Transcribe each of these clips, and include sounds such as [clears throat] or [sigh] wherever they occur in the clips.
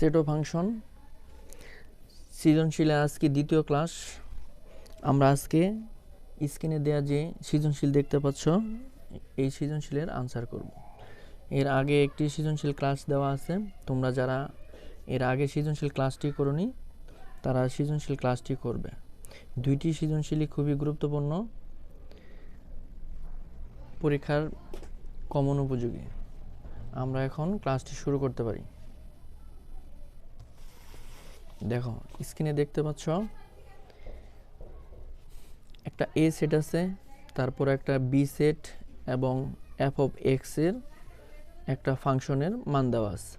সেটো ফাংশন, সৃজনশীলে আজকে দ্বিতীয় ক্লাস। আমরা আজকে স্ক্রিনে দেওয়া যে সৃজনশীল দেখতে পাচ্ছ, এই সৃজনশীলের আনসার করব। এর আগে একটি সৃজনশীল ক্লাস দেওয়া আছে, তোমরা যারা এর আগে সৃজনশীল ক্লাসটি করনি, তারা সৃজনশীল ক্লাসটি করবে। দুইটি সৃজনশীলই খুবই গুরুত্বপূর্ণ পরীক্ষার কমন উপযোগী। আমরা এখন ক্লাসটি শুরু করতে পারি। দেখো স্ক্রিনে দেখতে পাচ্ছ? একটা এ সেট আছে, তারপর একটা বি সেট এবং এফ অফ এক্সের একটা ফাংশনের মান দেওয়া আছে।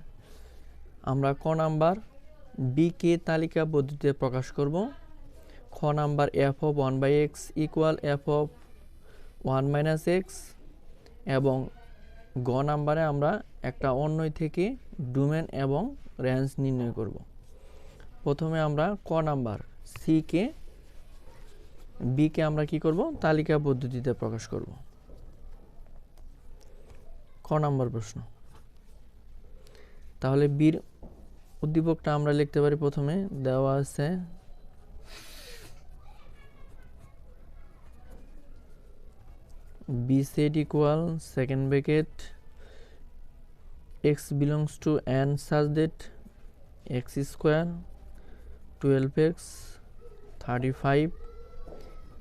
আমরা ক নাম্বার বি কে তালিকা পদ্ধতিতে প্রকাশ করব? খ number f of one by x equal f of one minus x এবং গ নাম্বারে আমরা একটা অন্যয় থেকে ডোমেন এবং রেঞ্জ নির্ণয় করব। প্রথমে আমরা ক নাম্বার সি কে বি কে আমরা কি করব? তালিকা পদ্ধতিতে প্রকাশ করব। ক নাম্বার প্রশ্ন। তাহলে বীর উদ্দীপকটা আমরা লিখতে পারি প্রথমে। দেওয়া আছে b set equal second bracket x belongs to n such that x square 12x 35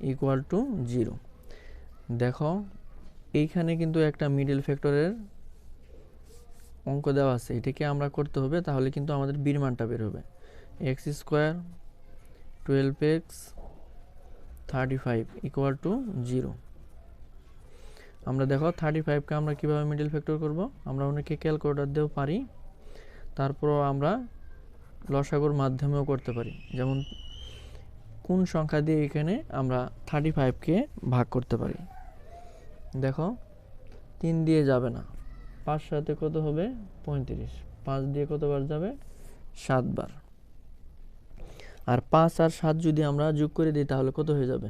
equal to 0 দেখো, এইখানে কিন্তু একটা মিডল ফ্যাক্টরের অঙ্ক দেওয়া আছে। এটাকে আমরা করতে হবে, তাহলে কিন্তু আমাদের বীর মানটা বের হবে। X square twelve x thirty five equal to zero আমরা দেখো থার্টি ফাইভকে আমরা কীভাবে মিডল ফ্যাক্টর করব? আমরা অনেকে ক্যালকুলেটার দিয়েও পারি। তারপরও আমরা লসাগুর মাধ্যমেও করতে পারি। যেমন, কোন সংখ্যা দিয়ে এখানে আমরা থার্টি ফাইভকে ভাগ করতে পারি? দেখো, তিন দিয়ে যাবে না। পাঁচ সাথে কত হবে? পঁয়ত্রিশ। পাঁচ দিয়ে কতবার যাবে? সাতবার। আর পাঁচ আর সাত যদি আমরা যোগ করে দিই, তাহলে কত হয়ে যাবে?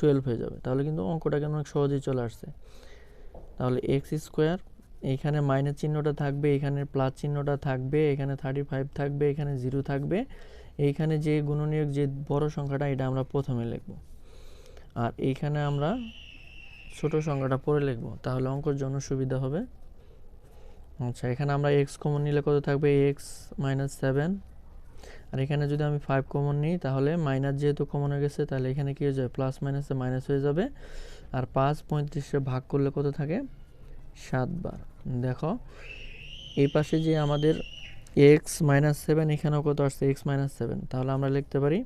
টুয়েলভ হয়ে যাবে। তাহলে কিন্তু অঙ্কটা কেন অনেক সহজেই চলে আসছে? তাহলে এক্স স্কোয়ার এইখানে মাইনাস চিহ্নটা থাকবে, এখানে প্লাস চিহ্নটা থাকবে, এখানে থার্টি ফাইভ থাকবে, এখানে জিরো থাকবে। এইখানে যে গুণনীয়ক, যে বড় সংখ্যাটা, এটা আমরা প্রথমে লিখব। আর এইখানে আমরা ছোট সংখ্যাটা পরে লিখব, তাহলে অঙ্কর জন্য সুবিধা হবে। আচ্ছা এখানে আমরা এক্স কমন নিলে কত থাকবে? এক্স মাইনাস সেভেন আর এখানে যদি আমি ফাইভ কমন নিই, তাহলে মাইনাস যেহেতু কমন হয়ে গেছে, তাহলে এখানে কী হয়ে যাবে? প্লাস মাইনাসে মাইনাস হয়ে যাবে। আর পাঁচ পঁয়ত্রিশে ভাগ করলে কত থাকে? সাতবার দেখো, এই পাশে যে আমাদের এক্স মাইনাস সেভেন এখানেও কত আসছে? এক্স মাইনাস সেভেন তাহলে আমরা লিখতে পারি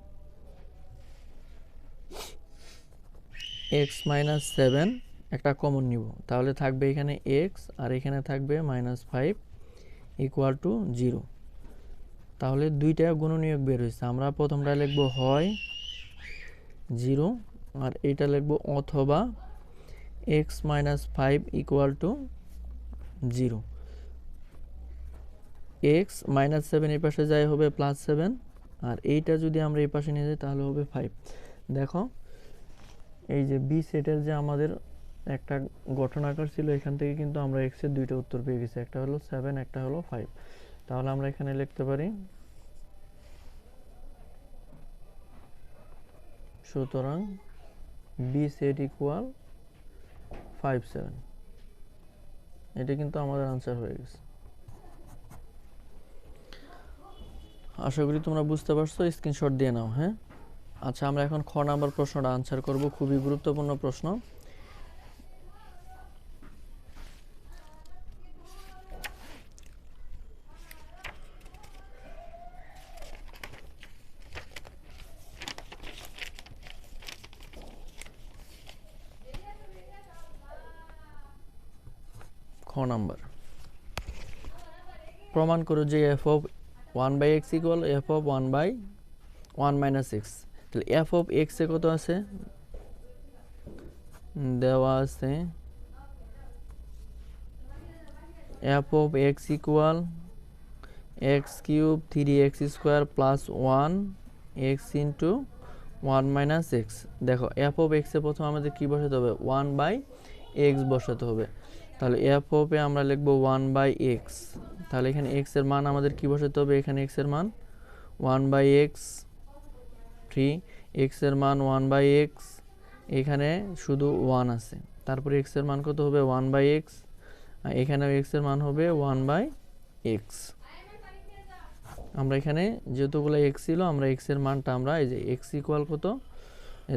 এক্স মাইনাস সেভেন একটা কমন নিব। তাহলে থাকবে এখানে এক্স আর এখানে থাকবে minus five equal to zero তাহলে দুইটা গুণনীয়ক বের হয়েছে। আমরা প্রথমটা লিখব হয় জিরো আর এটা লিখব অথবা x minus five equal to zero. X minus seven এই পাশে যাই হবে প্লাস সেভেন আর এইটা যদি আমরা এই পাশে নিয়ে যাই তাহলে হবে ফাইভ দেখো, এই যে বি সেটের যে আমাদের একটা গঠন আকার ছিল, এখান থেকে কিন্তু আমরা এক্সের দুইটা উত্তর পেয়ে গেছি। একটা হলো সেভেন একটা হলো ফাইভ তাহলে আমরা এখানে লিখতে পারি, সুতরাং b set equal five seven এটা কিন্তু আমাদের আনসার হয়ে গেছে। আশা করি তোমরা বুঝতে পারছ স্ক্রিনশট দিয়ে নাও হ্যাঁ? আচ্ছা আমরা এখন খ নাম্বার প্রশ্নটা আনসার করব, খুবই গুরুত্বপূর্ণ প্রশ্ন। নাম্বার। প্রমাণ করো যে f of one by x equal f of one by one minus x তাহলে এফ অফ এক্সে কত আছে? দেওয়া আছে f of x equal x cube three x square plus one x into one minus x দেখো f of এক্সে প্রথম আমাদের কী বসাতে হবে? ওয়ান বাই এক্স বসাতে হবে। তাহলে এফ অফে আমরা লিখব ওয়ান বাই এক্স। তাহলে এখানে এক্সের মান আমাদের কি বসাতে হবে? এখানে এক্সের মান ওয়ান বাই এক্স থ্রি, এক্সের মান ওয়ান বাই এক্স, এখানে শুধু ওয়ান আছে। তারপরে এক্সের মান কত হবে? ওয়ান বাই এক্স এখানে এক্সের মান হবে ওয়ান বাই এক্স। আমরা এখানে যতগুলো এক্স ছিল, আমরা এক্সের মানটা আমরা এই যে এক্স ইকুয়াল কত?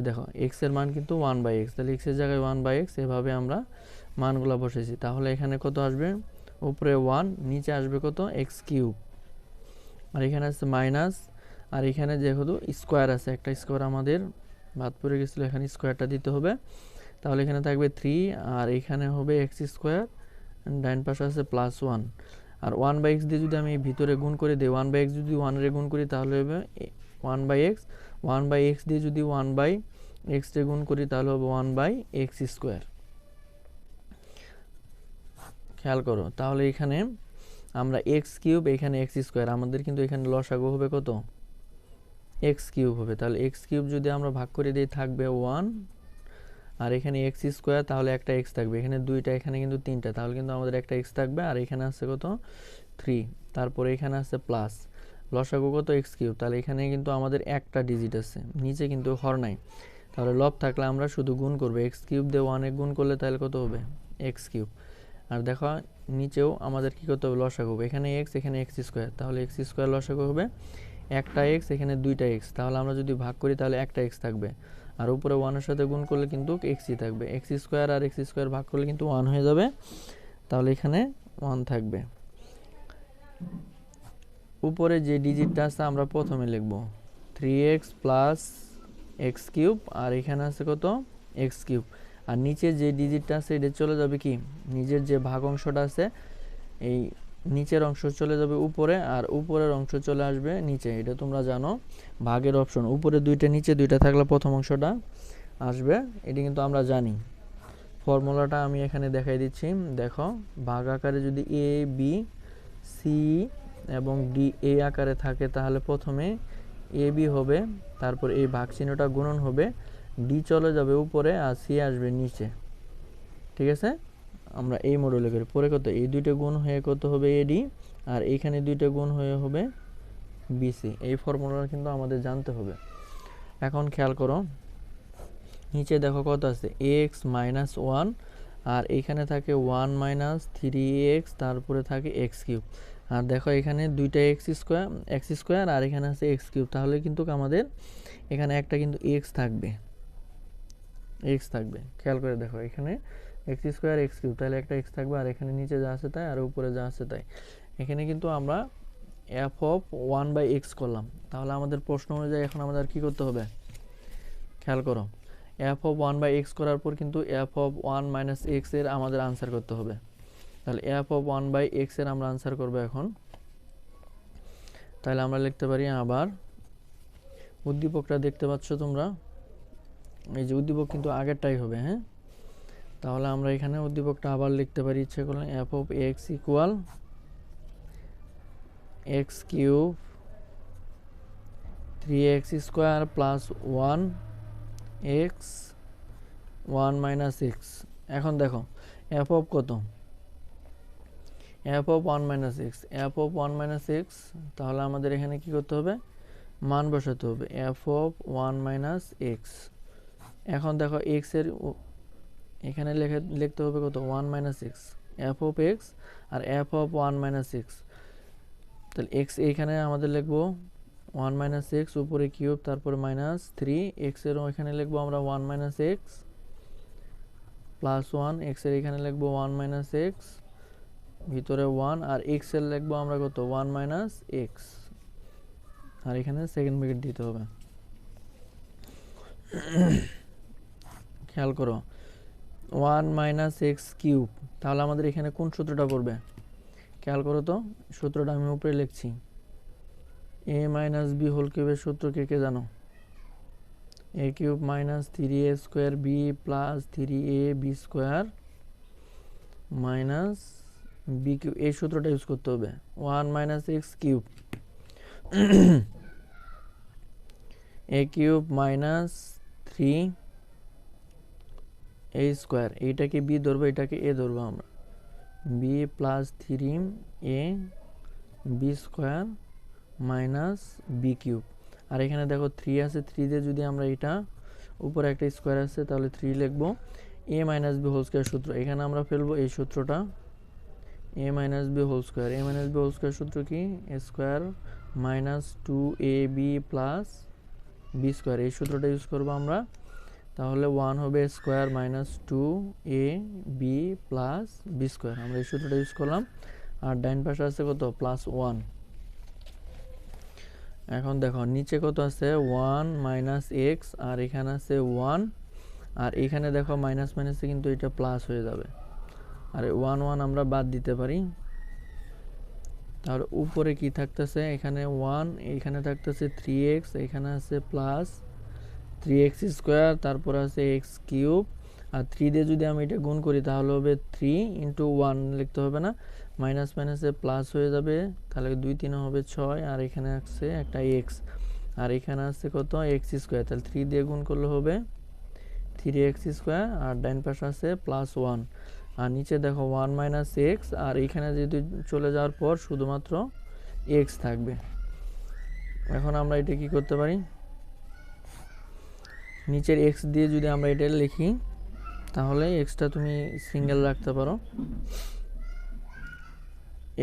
দেখো, এক্সের মান কিন্তু ওয়ান বাই এক্স। তাহলে এক্সের জায়গায় ওয়ান বাই এক্স, এভাবে আমরা মানগুলো বসেছি তাহলে এখানে কত আসবে? উপরে ওয়ান নিচে আসবে কত? এক্স কিউব আর এখানে আছে মাইনাস আর এখানে যেহেতু স্কোয়ার আছে, একটা স্কোয়ার আমাদের বাদ পড়ে গেছিল, এখানে স্কোয়ারটা দিতে হবে। তাহলে এখানে থাকবে থ্রি আর এখানে হবে এক্স স্কোয়ার ডাইন পাশে আছে প্লাস ওয়ান আর ওয়ান বাই এক্স দিয়ে যদি আমি ভিতরে গুণ করে দিই ওয়ান বাই এক্স যদি ওয়ানের গুণ করি, তাহলে হবে one by x one by x দিয়ে যদি ওয়ান বাই এক্স গুণ করি, তাহলে হবে ওয়ান বাই এক্স স্কোয়ার খেয়াল করো, তাহলে এখানে আমরা এক্স কিউব, এখানে এক্স স্কোয়ার, আমাদের কিন্তু এখানে লসাগু হবে কত? এক্স কিউব হবে, তাহলে এক্স কিউব যদি আমরা ভাগ করে দিই থাকবে ওয়ান আর এখানে এক্স স্কোয়ার, তাহলে একটা এক্স থাকবে, এখানে দুইটা, এখানে কিন্তু তিনটা, তাহলে কিন্তু আমাদের একটা এক্স থাকবে, আর এখানে আছে কত? থ্রি তারপরে এখানে আছে প্লাস লসাগু কত? এক্স কিউব, তাহলে এখানে কিন্তু আমাদের একটা ডিজিট আছে, নিচে কিন্তু হর নাই, তাহলে লব থাকলে আমরা শুধু গুণ করব এক্স কিউব দিয়ে ওয়ানে গুণ করলে তাহলে কত হবে? এক্স কিউব আর দেখো, নিচেও আমাদের কী করতে হবে? লসাগু এখানে এক্স এখানে এক্স স্কোয়ার তাহলে এক্স স্কোয়ার লসাগু হবে। একটা এক্স এখানে দুইটা এক্স তাহলে আমরা যদি ভাগ করি, তাহলে একটা এক্স থাকবে। আর উপরে ওয়ানের সাথে গুণ করলে কিন্তু এক্সই থাকবে। এক্স স্কোয়ার আর এক্স স্কোয়ার ভাগ করলে কিন্তু ওয়ান হয়ে যাবে। তাহলে এখানে ওয়ান থাকবে। উপরে যে ডিজিটটা আছে, আমরা প্রথমে লিখব। Three x plus x cube আর এখানে আছে কত? এক্স কিউব আর নিচে যে ডিজিটটা আছে, এটা চলে যাবে কি? নিজের যে ভাগ অংশটা আছে, এই নিচের অংশ চলে যাবে উপরে আর উপরের অংশ চলে আসবে নিচে। এটা তোমরা জানো, ভাগের অপশন উপরে দুইটা, নিচে দুইটা থাকলে প্রথম অংশটা আসবে। এটি কিন্তু আমরা জানি। ফর্মুলাটা আমি এখানে দেখাই দিচ্ছি। দেখো, ভাগ আকারে যদি এ বি সি এবং ডি এ আকারে থাকে, তাহলে প্রথমে এ বি হবে, তারপর এই ভাগ চিহ্নটা গুণন হবে। ডি চলে যাবে উপরে আর সি আসবে নিচে। ঠিক আছে? আমরা এই মডেলে করি। পরে কত? এই দুইটা গুণ হয়ে কত হবে এডি আর এইখানে দুইটা গুণ হয়ে হবে বিসি এই ফর্মুলা কিন্তু আমাদের জানতে হবে। এখন খেয়াল করো। নিচে দেখো কত আছে? এক্স মাইনাস ওয়ান আর এখানে থাকে ওয়ান মাইনাস থ্রি এক্স তারপরে থাকে এক্স কিউব আর দেখো এখানে দুইটা এক্স স্কোয়ার এক্স স্কোয়ার আর এখানে আছে এক্স কিউব তাহলে কিন্তু আমাদের এখানে একটা কিন্তু এক্স থাকবে। এক্স থাকবে। খেয়াল করে দেখো, এখানে এক্স স্কোয়ার এক্স কিউব তাহলে একটা এক্স থাকবে আর এখানে নিচে যা আছে তাই, আর উপরে যা আছে তাই। এখানে কিন্তু আমরা f of one by x করলাম। তাহলে আমাদের প্রশ্ন অনুযায়ী এখন আমাদের কি করতে হবে? খেয়াল করো f of one by x করার পর কিন্তু এফ অফ ওয়ান মাইনাস এক্সের আমাদের আনসার করতে হবে। তাহলে এফ অফ ওয়ান বাই এক্সের আমরা আনসার করব এখন। তাহলে আমরা লিখতে পারি আবার, উদ্দীপকটা দেখতে পাচ্ছ তোমরা? এই যে উদ্দীপক কিন্তু আগেরটাই হবে হ্যাঁ? তাহলে আমরা এখানে উদ্দীপকটা আবার লিখতে পারি, ইচ্ছে করলে f of x equal x cube three x square plus one x one minus x এখন দেখো এফ অফ কত? F of one minus x f of one minus x তাহলে আমাদের এখানে কি করতে হবে? মান বসাতে হবে f of one minus x এখন দেখো এক্সের এখানে লেখে, লিখতে হবে কত? One minus x f of x R f of one minus x তাহলে এক্স এইখানে আমাদের লিখব ওয়ান মাইনাস এক্স উপরে কিউব, তারপরে মাইনাস থ্রি এক্সেরও এখানে লিখব আমরা one minus x plus one এক্সের এখানে লিখব ওয়ান মাইনাস এক্স ভিতরে ওয়ান আর এক্সের লিখব আমরা কত? ওয়ান মাইনাস এক্স আর এখানে সেকেন্ড ব্র্যাকেট দিতে হবে। খেয়াল করো। One minus x cube. তাহলে আমাদের এখানে কোন সূত্রটা পড়বে? খেয়াল করো তো, সূত্রটা আমি উপরে লিখছি। এ মাইনাস বি হোল কিউবের সূত্র কে কে জানো? A cube minus three a square b plus three a b square minus b cube এই সূত্রটা ইউজ করতে হবে। One minus x cube. [clears throat] A cube minus three a square এইটাকে বি ধরবো, এটাকে এ ধরবো আমরা। B plus three a b square minus b cube আর এখানে দেখো থ্রি আছে থ্রি দিয়ে যদি আমরা এটা উপরে একটা স্কোয়ার আছে, তাহলে থ্রি লিখব a minus b whole square সূত্র। এখানে আমরা ফেলব এই সূত্রটা a minus b whole square a minus b whole square সূত্র কি? A square minus two a b plus b square এই সূত্রটা ইউজ করব আমরা। তাহলে ওয়ান হবে square minus two a b plus b square আমরা এই সূত্রটা ইউজ করলাম। আর ডাইন পাশে আছে কত? প্লাস ওয়ান এখন দেখো, নিচে কত আছে? ওয়ান মাইনাস এক্স আর এখানে আছে ওয়ান আর এখানে দেখো মাইনাস মাইনাসে কিন্তু এটা প্লাস হয়ে যাবে। আর ওয়ান ওয়ান আমরা বাদ দিতে পারি। তাহলে উপরে কি থাকতেছে? এখানে ওয়ান এখানে থাকতেছে থ্রি এক্স এখানে আছে প্লাস থ্রি এক্স স্কোয়ার তারপর আছে এক্স কিউব আর থ্রি দিয়ে যদি আমি এটা গুণ করি তাহলে হবে থ্রি ইন্টু ওয়ান লিখতে হবে না মাইনাস মাইনাসে প্লাস হয়ে যাবে, তাহলে দুই তিন হবে ছয়, আর এখানে আছে একটা এক্স আর এখানে আছে কত এক্স স্কোয়ার তাহলে থ্রি দিয়ে গুণ করলে হবে থ্রি এক্স স্কোয়ার আর ডাইন পাশে আছে প্লাস ওয়ান আর নিচে দেখো ওয়ান মাইনাস এক্স আর এখানে যদি চলে যাওয়ার পর শুধুমাত্র এক্স থাকবে, এখন আমরা এটা কি করতে পারি? নিচের এক্স দিয়ে যদি আমরা এটা লিখি, তাহলে এক্সটা তুমি সিঙ্গেল রাখতে পারো।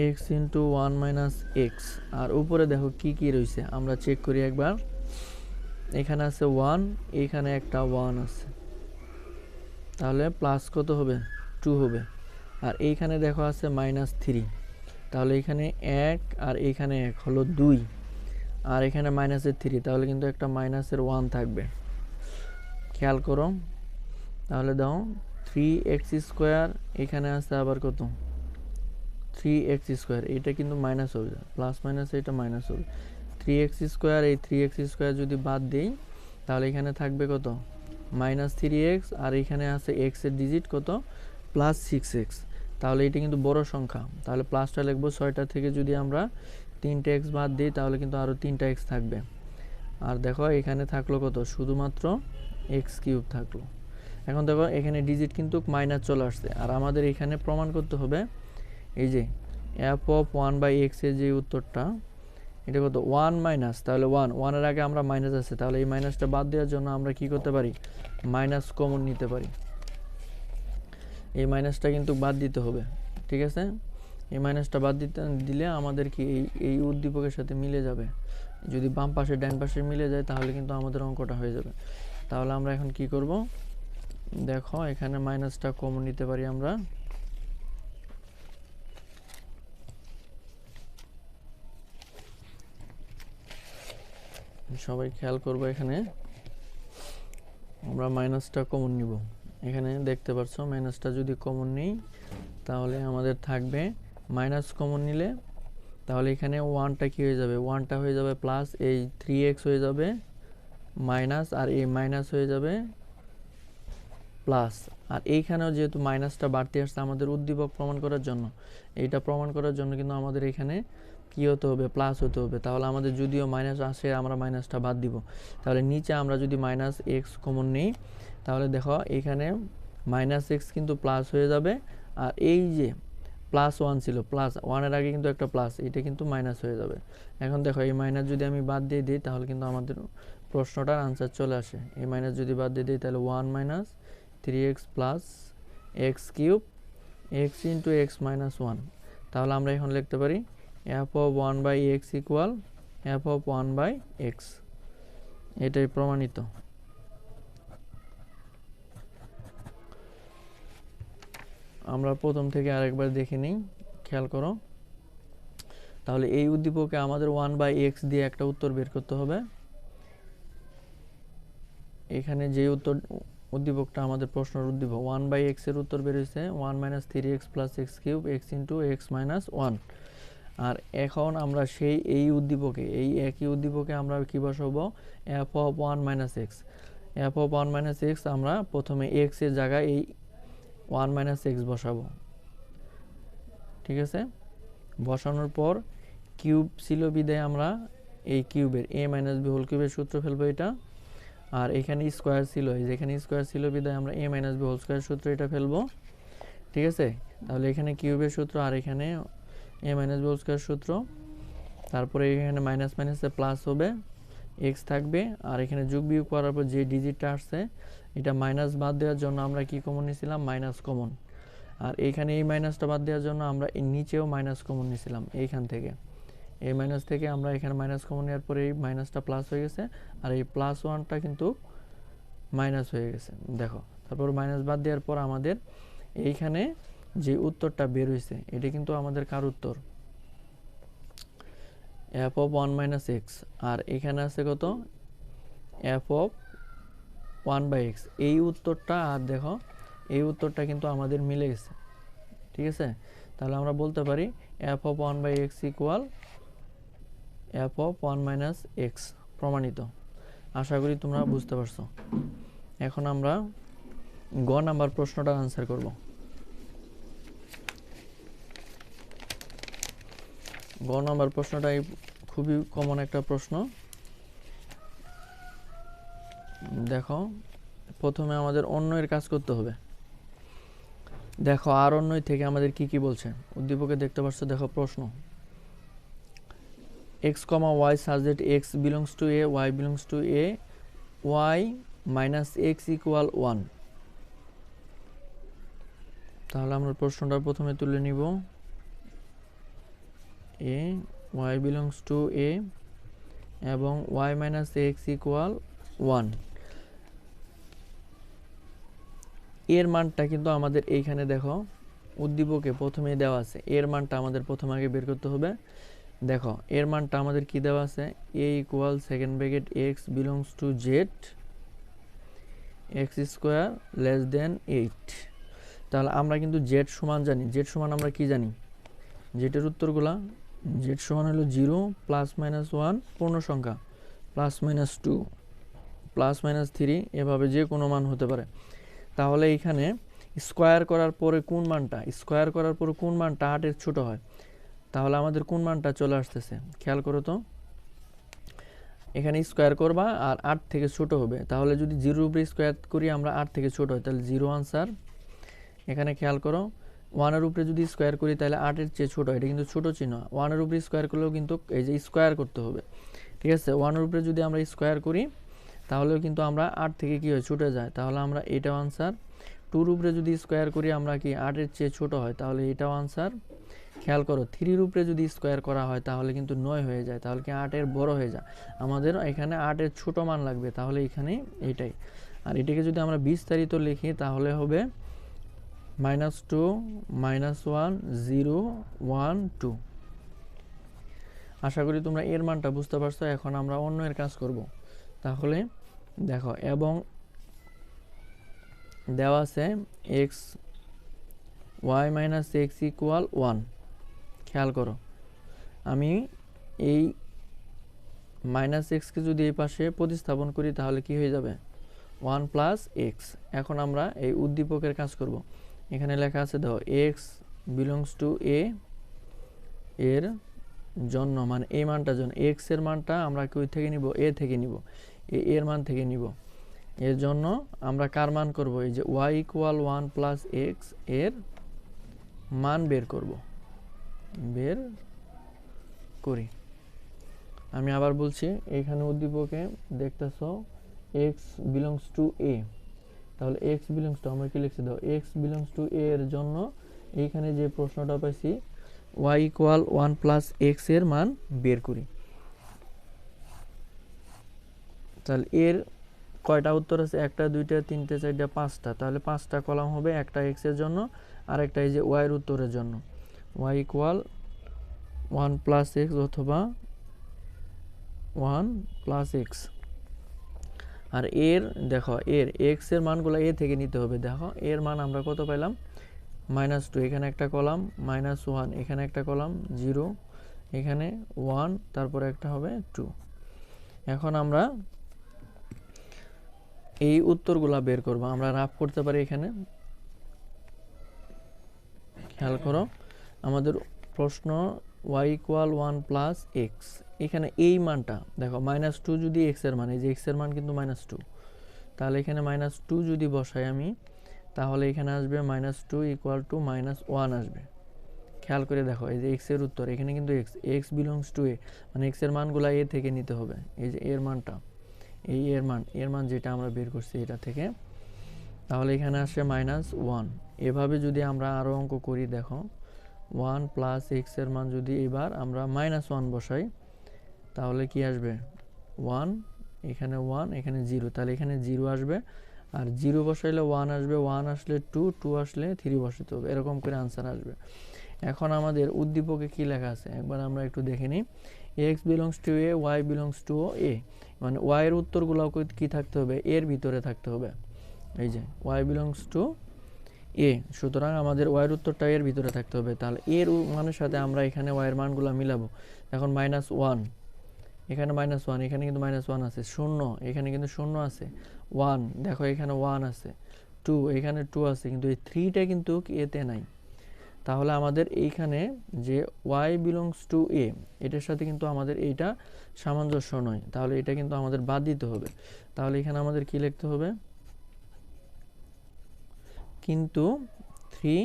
X into one minus x আর উপরে দেখো কি কি রয়েছে, আমরা চেক করি একবার। এখানে আছে ওয়ান এখানে একটা ওয়ান আছে। তাহলে প্লাস কত হবে? টু হবে। আর এইখানে দেখো আছে মাইনাস থ্রি তাহলে এখানে এক আর এইখানে এক হলো দুই। আর এখানে মাইনাসের থ্রি তাহলে কিন্তু একটা মাইনাসের ওয়ান থাকবে। খেয়াল করো। তাহলে দাও থ্রি এক্স স্কোয়ার এখানে আছে আবার কত? থ্রি এক্স স্কোয়ার এটা কিন্তু মাইনাস হবে। প্লাস মাইনাস এটা মাইনাস হবে। থ্রি এক্স স্কোয়ার এই থ্রি এক্স স্কোয়ার যদি বাদ দিই, তাহলে এখানে থাকবে কত? মাইনাস থ্রি এক্স আর এখানে আছে এক্সের ডিজিট কত? প্লাস সিক্স এক্স তাহলে এটা কিন্তু বড় সংখ্যা। তাহলে প্লাসটা লিখব ছয়টা থেকে যদি আমরা তিনটে এক্স বাদ দিই, তাহলে কিন্তু আরও তিনটা এক্স থাকবে। আর দেখো, এখানে থাকল কত? শুধুমাত্র এক্স কিউব থাকল। এখন দেখো, এখানে ডিজিট কিন্তু মাইনাস চলে আসছে। আর আমাদের এখানে প্রমাণ করতে হবে, এই যে এফ অফ ওয়ান বাই এক্সের যে উত্তরটা, এটা কত? ওয়ান মাইনাস তাহলে ওয়ান ওয়ানের আগে আমরা মাইনাস আছে। তাহলে এই মাইনাসটা বাদ দেওয়ার জন্য আমরা কি করতে পারি? মাইনাস কমন নিতে পারি। এই মাইনাসটা কিন্তু বাদ দিতে হবে, ঠিক আছে? এই মাইনাসটা বাদ দিতে, দিলে আমাদের কি এই এই উদ্দীপকের সাথে মিলে যাবে? যদি বাম পাশে, ডান পাশে মিলে যায়, তাহলে কিন্তু আমাদের অঙ্কটা হয়ে যাবে। তাহলে আমরা এখন কি করব? দেখো, এখানে মাইনাসটা কমন নিতে পারি আমরা। সবাই খেয়াল করব এখানে। আমরা মাইনাসটা কমন নিব। এখানে দেখতে পাচ্ছ মাইনাসটা যদি কমন নিই, তাহলে আমাদের থাকবে মাইনাস কমন নিলে, তাহলে এখানে ওয়ানটা কী হয়ে যাবে? ওয়ানটা হয়ে যাবে প্লাস এই থ্রি এক্স হয়ে যাবে। মাইনাস আর এই মাইনাস হয়ে যাবে প্লাস। আর এইখানেও যেহেতু মাইনাসটা বাড়তে আসছে আমাদের উদ্দীপক প্রমাণ করার জন্য, এইটা প্রমাণ করার জন্য কিন্তু আমাদের এখানে কী হতে হবে? প্লাস হতে হবে। তাহলে আমাদের যদিও মাইনাস আসে, আমরা মাইনাসটা বাদ দিব। তাহলে নিচে আমরা যদি মাইনাস এক্স কমন নিই, তাহলে দেখো এখানে মাইনাস এক্স কিন্তু প্লাস হয়ে যাবে। আর এই যে প্লাস ওয়ান ছিল, প্লাস ওয়ানের আগে কিন্তু একটা প্লাস, এটা কিন্তু মাইনাস হয়ে যাবে। এখন দেখো এই মাইনাস যদি আমি বাদ দিয়ে দিই, তাহলে কিন্তু আমাদের প্রশ্নটার আনসার চলে আসে। এই মাইনাস যদি বাদ দিয়ে দিই, তাহলে one minus three x plus x cube x into x minus one তাহলে আমরা এখন লিখতে পারি f of one by x equal f of one by x এটাই প্রমাণিত। আমরা প্রথম থেকে আরেকবার দেখে নিই, খেয়াল করো। তাহলে এই উদ্দীপকে আমাদের ওয়ান বাই এক্স দিয়ে একটা উত্তর বের করতে হবে। এখানে যে উত্তর উদ্দীপকটা আমাদের প্রশ্নের উদ্দীপক ওয়ান বাই এক্সের উত্তর বের হয়েছে one minus three x plus x cube x into x minus one আর এখন আমরা সেই এই উদ্দীপকে, এই একই উদ্দীপকে আমরা কী বসাবো? F of one minus x f of one minus x আমরা প্রথমে এক্সের জায়গায় এই ওয়ান মাইনাস এক্স বসাবো। ঠিক আছে? বসানোর পর কিউব ছিল বিদায় আমরা এই কিউবের এ মাইনাস বি হোল কিউবের সূত্র ফেলব এটা। আর এখানে স্কোয়ার ছিল, এই যেখানে স্কোয়ার ছিল, বিদায় আমরা a minus b whole square সূত্র এটা ফেলব। ঠিক আছে? তাহলে এখানে কিউবের সূত্র আর এখানে a minus b whole square সূত্র। তারপরে এখানে মাইনাস মাইনাসে প্লাস হবে এক্স থাকবে, আর এখানে যোগ বিয়োগ করার পর যে ডিজিটটা আসছে, এটা মাইনাস বাদ দেওয়ার জন্য আমরা কি কমন নিয়েছিলাম মাইনাস কমন আর এইখানে এই মাইনাসটা বাদ দেওয়ার জন্য আমরা নিচেও মাইনাস কমন নিয়েছিলাম এইখান থেকে। এই মাইনাস থেকে আমরা এখানে মাইনাস কমন নেওয়ার পরে এই মাইনাসটা প্লাস হয়ে গেছে, আর এই প্লাস ওয়ানটা কিন্তু মাইনাস হয়ে গেছে। দেখো, তারপর মাইনাস বাদ দেওয়ার পর আমাদের এইখানে যে উত্তরটা বের হয়েছে, এটা কিন্তু আমাদের কার উত্তর? F of one minus x আর এখানে আছে কত? F of one by x এই উত্তরটা, আর দেখো, এই উত্তরটা কিন্তু আমাদের মিলে গেছে। ঠিক আছে? তাহলে আমরা বলতে পারি f of one by x equal f of one minus x প্রমাণিত। আশা করি তোমরা বুঝতে পারছ। এখন আমরা গ নাম্বার প্রশ্নটা আনসার করব। গ নাম্বার প্রশ্নটা খুবই কমন একটা প্রশ্ন। দেখো, প্রথমে আমাদের অন্যের কাজ করতে হবে। দেখো, আর অন্যই থেকে আমাদের কি কি বলছে? উদ্দীপকে দেখতে পাচ্ছ, দেখো প্রশ্ন। X comma y such that x belongs to A y belongs to A y minus x equal one তাহলে আমরা প্রশ্নটা প্রথমে তুলে নিব। A y belongs to A এবং ওয়াই মাইনাস এক্স ইকুয়াল ওয়ানের মানটা কিন্তু আমাদের এইখানে দেখো, উদ্দীপকে প্রথমেই দেওয়া আছে। এর মানটা আমাদের প্রথম আগে বের করতে হবে। দেখো, এর মানটা আমাদের কি দেওয়া আছে? A equal second bracket x belongs to Z x square less than eight তাহলে আমরা কিন্তু জেড সমান জানি। জেড সমান আমরা কি জানি? জেটের উত্তরগুলা জেড সমান হলো জিরো প্লাস মাইনাস ওয়ান পূর্ণ সংখ্যা plus minus two plus minus three এভাবে যে কোনো মান হতে পারে। তাহলে এখানে স্কোয়ার করার পরে কোন মানটা? স্কোয়ার করার পরে কোন মানটা আটের ছোট হয়? তাহলে আমাদের কোন মানটা চলে আসতেছে? খেয়াল করো তো। এখানে স্কোয়ার করবা আর আট থেকে ছোট হবে। তাহলে যদি জিরোর উপরে স্কোয়ার করি আমরা আট থেকে ছোট হয়, তাহলে জিরো আনসার এখানে খেয়াল করো, ওয়ানের উপরে যদি স্কোয়ার করি তাহলে আটের চেয়ে ছোটো এটা কিন্তু ছোটো চিহ্ন। ওয়ানের উপরে স্কোয়ার করলেও কিন্তু এই যে স্কোয়ার করতে হবে। ঠিক আছে? ওয়ানের উপরে যদি আমরা স্কোয়ার করি, তাহলেও কিন্তু আমরা আট থেকে কী হয়? ছুটে যায়। তাহলে আমরা এটাও আনসার টুর উপরে যদি স্কোয়ার করি আমরা কি আটের চেয়ে ছোট হয়? তাহলে এটাও আনসার খেয়াল করো থ্রির উপরে যদি স্কোয়ার করা হয়, তাহলে কিন্তু নয় হয়ে যায়, তাহলে কি আটের বড় হয়ে যায়? আমাদের এখানে আটের ছোট মান লাগবে, তাহলে এখানে এইটাই। আর এটাকে যদি আমরা বিস্তারিত লিখি, তাহলে হবে minus two minus one zero one two আশা করি তোমরা এর মানটা বুঝতে পারছ, এখন আমরা অন্য এর কাজ করব। তাহলে দেখো, এবং দেওয়া আছে x y minus x equal one খেয়াল করো। আমি এই মাইনাস এক্সকে যদি এই পাশে প্রতিস্থাপন করি তাহলে কি হয়ে যাবে? ওয়ান প্লাস এক্স এখন আমরা এই উদ্দীপকের কাজ করব। এখানে লেখা আছে, দেখো এক্স বিলংস টু এ এর জন্য মানে এই মানটার জন্য। এক্সের মানটা আমরা কই থেকে নিব? এ থেকে নিব। এ এর মান থেকে নিব। এর জন্য আমরা কার মান করব? এই যে ওয়াই ইকুয়াল ওয়ান প্লাস এক্সের মান বের করব। বের করি। আমি আবার বলছি, এখানে উদ্দীপকে দেখতেছ এক্স বিলংস টু এ তাহলে এক্স বিলংস টু আমরা কি লিখছি দাও এক্স বিলংস টু এ এর জন্য এইখানে যে প্রশ্নটা পাইছি ওয়াই ইকুয়াল ওয়ান প্লাস এক্সের মান বের করি। তাহলে এর কয়টা উত্তর আছে? একটা, দুইটা, তিনটে, চারটা, পাঁচটা। তাহলে পাঁচটা কলাম হবে একটা এক্সের জন্য আর একটা এই যে ওয়াইয়ের উত্তরের জন্য। Y equal one plus x অথবা ওয়ান প্লাস এক্স আর এর, দেখো, এর এক্সের মানগুলো এ থেকে নিতে হবে। দেখো, এর মান আমরা কত পেলাম মাইনাস টু এখানে একটা কলাম মাইনাস ওয়ান এখানে একটা কলাম জিরো এখানে ওয়ান তারপরে একটা হবে টু এখন আমরা এই উত্তরগুলা বের করব। আমরা রাফ করতে পারি এখানে। খেয়াল করো। আমাদের প্রশ্ন y equal one plus x এখানে এই মানটা, দেখো মাইনাস টু যদি এক্সের মান, এই যে এক্সের মান কিন্তু মাইনাস টু তাহলে এখানে মাইনাস টু যদি বসাই আমি, তাহলে এখানে আসবে minus two equal two minus one আসবে। খেয়াল করে দেখো, এই যে এক্সের উত্তর, এখানে কিন্তু x x belongs to A মানে এক্সের মানগুলো এ থেকে নিতে হবে, এই যে এর মানটা। এই এর মান এর মান যেটা আমরা বের করছি এটা থেকে। তাহলে এখানে আসে মাইনাস ওয়ান এভাবে যদি আমরা আরও অঙ্ক করি, দেখো ওয়ান প্লাস এক্সের মান যদি এবার আমরা মাইনাস ওয়ান বসাই, তাহলে কি আসবে? ওয়ান, এখানে ওয়ান, এখানে জিরো। তাহলে এখানে জিরো আসবে, আর জিরো বসাইলে ওয়ান আসবে, ওয়ান আসলে টু টু আসলে থ্রি বসাতে হবে। এরকম করে আনসার আসবে। এখন আমাদের উদ্দীপকে কি লেখা আছে? একবার আমরা একটু দেখে নিই। X belongs to A y belongs to A মানে ওয়াইয়ের উত্তরগুলো কি থাকতে হবে? এর ভিতরে থাকতে হবে। এই যে ওয়াই বিলংস টু এ, সুতরাং আমাদের ওয়াইয়ের উত্তরটা এর ভিতরে থাকতে হবে। তাহলে এর মানের সাথে আমরা এখানে ওয়াইয়ের মানগুলো মিলাবো। এখন মাইনাস ওয়ান এখানে মাইনাস ওয়ান এখানে কিন্তু মাইনাস ওয়ান আছে। শূন্য, এখানে কিন্তু শূন্য আছে। ওয়ান দেখো এখানে ওয়ান আছে। টু এখানে টু আছে। কিন্তু এই থ্রিটা কিন্তু এতে নাই। তাহলে আমাদের এইখানে যে ওয়াই বিলংস টু এ এটার সাথে কিন্তু আমাদের এইটা সামঞ্জস্য নয়। তাহলে এটা কিন্তু আমাদের বাদ দিতে হবে। তাহলে এখানে আমাদের কি লিখতে হবে? কিন্তু three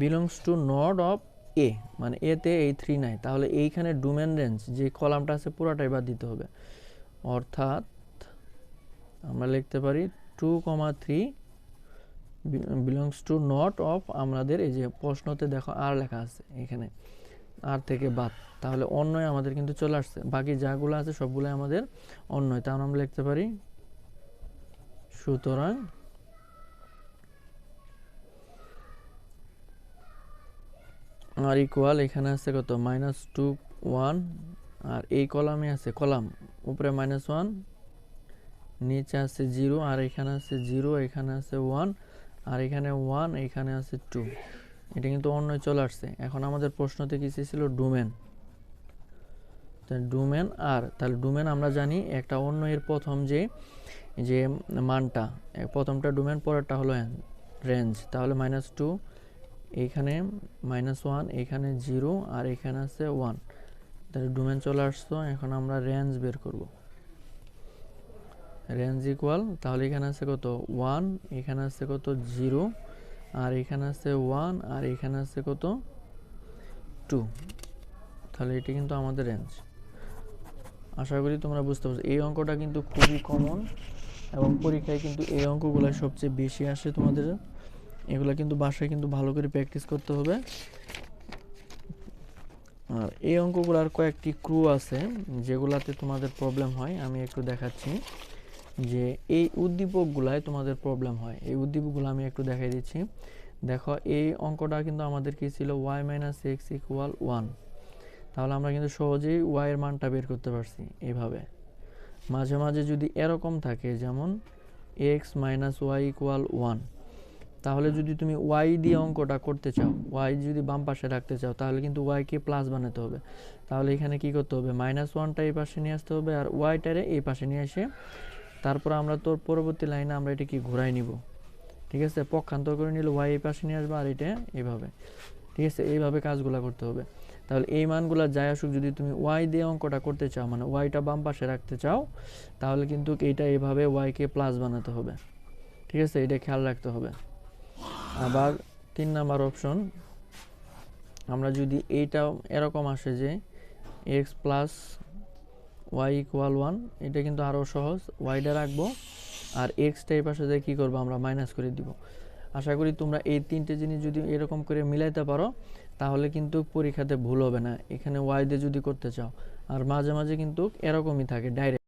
belongs to not of A মানে এতে এই থ্রি নাই। তাহলে এইখানে ডোমেন রেঞ্জ যে কলামটা আছে পুরোটাই বাদ দিতে হবে। অর্থাৎ আমরা লিখতে পারি two comma three belongs to not of আমাদের এই যে প্রশ্নতে দেখো আর লেখা আছে এখানে। আর থেকে বাদ। তাহলে অন্যয় আমাদের কিন্তু চলে আসছে। বাকি যাগুলো আছে সবগুলো আমাদের অন্যয়। তাহলে আমরা লিখতে পারি সুতরাং আর ইকুয়াল এখানে আছে কত? মাইনাস টু ওয়ান আর এই কলামে আছে কলাম উপরে মাইনাস ওয়ান নিচে আছে জিরো আর এখানে আছে জিরো এখানে আছে ওয়ান আর এখানে ওয়ান এখানে আছে টু এটা কিন্তু অন্য চলে আসছে। এখন আমাদের প্রশ্নতে কি ছিল? ডোমেন ডোমেন আর, তাহলে ডোমেন আমরা জানি একটা অন্য এর প্রথম যে যে মানটা। প্রথমটা ডোমেন পরেরটা হলো রেঞ্জ তাহলে মাইনাস টু এইখানে মাইনাস ওয়ান এখানে জিরো আর এখানে আছে ওয়ান তাহলে ডোমেন চলে আসতো, এখন আমরা রেঞ্জ বের করব। রেঞ্জ ইকুয়াল তাহলে এখানে আছে কত? ওয়ান এখানে আছে কত? জিরো আর এখানে আছে ওয়ান আর এখানে আছে কত? টু তাহলে এটি কিন্তু আমাদের রেঞ্জ আশা করি তোমরা বুঝতে পারছ। এই অঙ্কটা কিন্তু খুবই কমন এবং পরীক্ষায় কিন্তু এই অঙ্কগুলো সবচেয়ে বেশি আসে তোমাদের এগুলা কিন্তু বাসায় কিন্তু ভালো করে প্র্যাকটিস করতে হবে। আর এই অঙ্কগুলোর কয়েকটি ক্রু আছে যেগুলাতে তোমাদের প্রবলেম হয়, আমি একটু দেখাচ্ছি। যে এই উদ্দীপকগুলায় তোমাদের প্রবলেম হয়। এই উদ্দীপকগুলো আমি একটু দেখাই দিচ্ছি। দেখো, এই অঙ্কটা কিন্তু আমাদের কি ছিল? Y minus x equal one তাহলে আমরা কিন্তু সহজেই ওয়াই এর মানটা বের করতে পারছি এভাবে। মাঝে মাঝে যদি এরকম থাকে, যেমন x minus y equal one তাহলে যদি তুমি ওয়াই দিয়ে অঙ্কটা করতে চাও ওয়াই যদি বাম পাশে রাখতে চাও তাহলে কিন্তু ওয়াইকে প্লাস বানাতে হবে। তাহলে এখানে কি করতে হবে? মাইনাস ওয়ানটা এই পাশে নিয়ে আসতে হবে আর ওয়াইটারে এই পাশে নিয়ে এসে তারপর আমরা তোর পরবর্তী লাইনে আমরা এটাকে ঘুরাই নিব। ঠিক আছে? পক্ষান্তর করে নিলে ওয়াই এই পাশে নিয়ে আসবে আর এটা এইভাবে ঠিক আছে? এইভাবে কাজগুলো করতে হবে। তাহলে এই মানগুলো যাই আসুক যদি তুমি ওয়াই দিয়ে অঙ্কটা করতে চাও মানে ওয়াইটা বাম পাশে রাখতে চাও তাহলে কিন্তু এইটা এইভাবে ওয়াইকে প্লাস বানাতে হবে। ঠিক আছে? এটা খেয়াল রাখতে হবে। আবার তিন নাম্বার অপশন আমরা যদি এইটা এরকম আসে যে x plus y equal one এটা কিন্তু আরও সহজ ওয়াইটা রাখব আর এক্সটা এই পাশে কী করব আমরা মাইনাস করে দিব। আশা করি তোমরা এই তিনটে জিনিস যদি এরকম করে মিলাইতে পারো, তাহলে কিন্তু পরীক্ষাতে ভুল হবে না। এখানে ওয়াই দিয়ে যদি করতে চাও, আর মাঝে মাঝে কিন্তু এরকমই থাকে ডাইরেক্ট